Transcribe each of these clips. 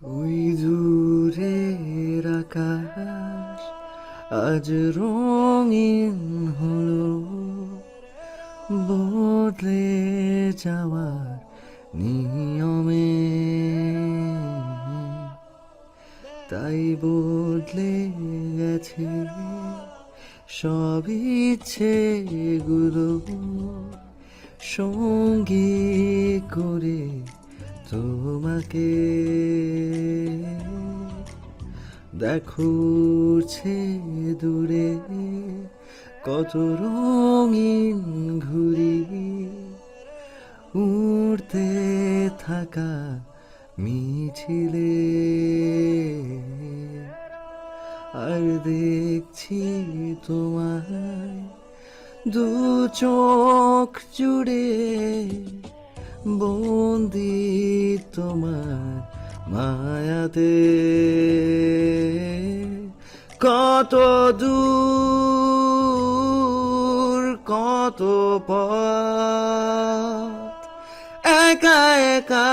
ওই দূরের আকাশ আজ রঙিন হলো। বদলে যাওয়ার নিয়মে তাই বদলে গেছে সব ইচ্ছেগুলো। সঙ্গী করে তোমাকে দেখো উড়ছে দূরে কত রঙিন ঘুরি। উড়তে থাকা মিছিলে আর দেখছি তোমায় দু চোখ জুড়ে বন্দি তোমার মায়াতে। কত দূর, কত পথ, একা একা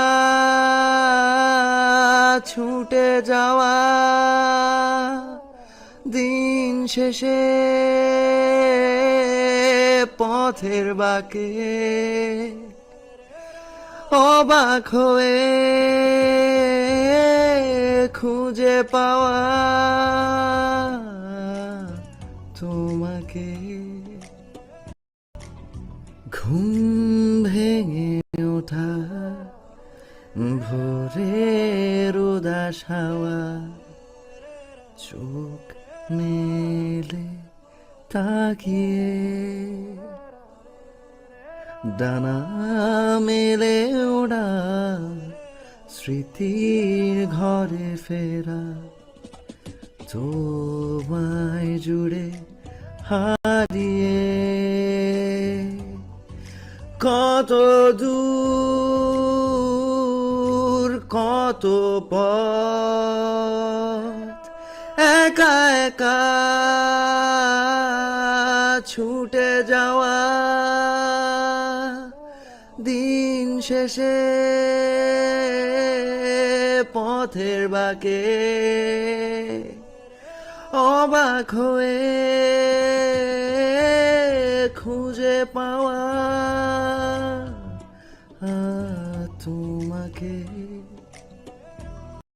ছুটে যাওয়া। দিন শেষে পথের বাকে অবাক হয়ে খুঁজে পাওয়া তোমাকে। ঘুম ভেঙে ওঠা ভোরের উদাস হাওয়া। চোখ মেলে তাকিয়ে ডানা মেলে ওড়া, স্মৃতির ঘরে ফেরা। তোমায় জুড়ে হারিয়ে কত দূর, কত পথ, একা একা ছুটে যাওয়া দিন শেষে পথের বাকে অবাক হয়ে খুঁজে পাওয়া তোমাকে।